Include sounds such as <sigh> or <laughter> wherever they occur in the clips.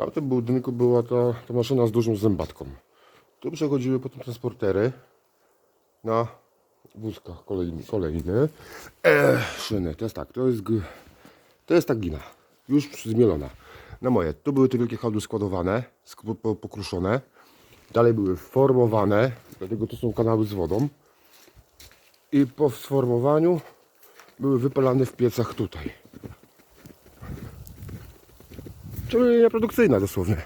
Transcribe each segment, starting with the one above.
tamtym budynku była ta, ta maszyna z dużą zębatką. Tu przechodziły potem transportery na wózkach kolejny, kolejny. E, szyny, to jest tak, to jest, to jest ta glina, już zmielona. Na moje, tu były te wielkie hałdy składowane, sk- po- pokruszone. Dalej były formowane, dlatego tu są kanały z wodą. I po sformowaniu były wypalane w piecach tutaj. Czyli linia produkcyjna dosłownie.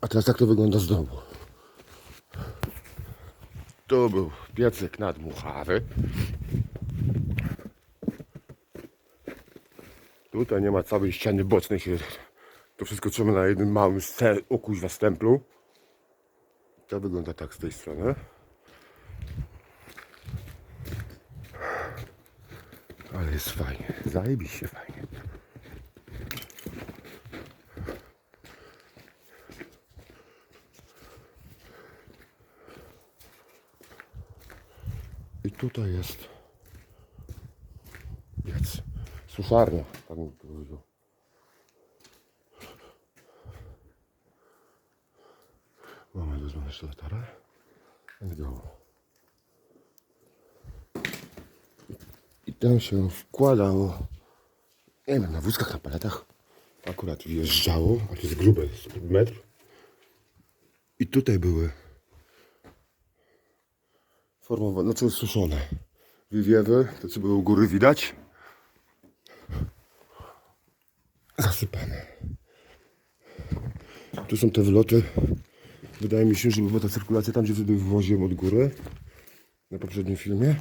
A teraz jak to wygląda z domu? Tu był piecyk nadmuchawy. Tutaj nie ma całej ściany bocznej. Się, to wszystko trzeba na jednym małym ste- o kuźwa stemplu. To wygląda tak z tej strony. Ale jest fajnie. Zajebiście fajnie. I tutaj jest piec. Suszarnia, tak bym powiedział. Mamy dozwolone szlatarę. And go. Tam się wkładało, nie wiem, na wózkach, na paletach. Akurat wjeżdżało, a to jest grube, metr. I tutaj były formowane, znaczy suszone wywiewy, te co były u góry widać. Zasypane. Tu są te wloty. Wydaje mi się, że była ta cyrkulacja tam, gdzie wtedy wywoziłem od góry. Na poprzednim filmie.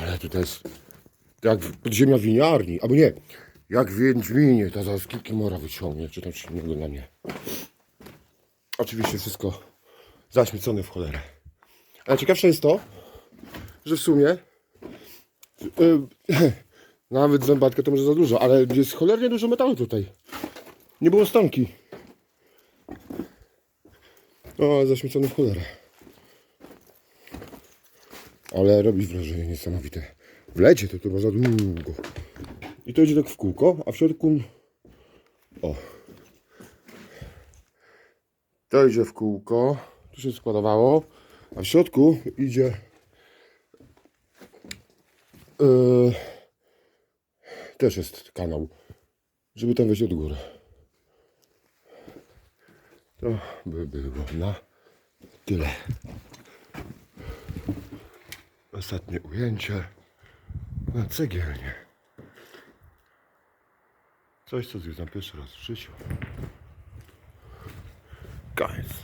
Ale tutaj jest jak podziemia winiarni, albo nie, jak w Wiedźminie, ta za skipki mora wyciągnie, czy tam coś innego na mnie. Oczywiście wszystko zaśmiecone w cholerę. Ale ciekawsze jest to, że w sumie y, <clears throat> nawet zębatkę to może za dużo, ale jest cholernie dużo metalu tutaj. Nie było stanki. O, zaśmiecone w cholerę. Ale robi wrażenie niesamowite. W lecie to to można długo. I to idzie tak w kółko, a w środku... O. To idzie w kółko. Tu się składowało. A w środku idzie... Yy, też jest kanał. Żeby tam wejść od góry. To by było na tyle. Ostatnie ujęcie na cegielnie. Coś, co zwiedzam pierwszy raz w życiu. Koniec.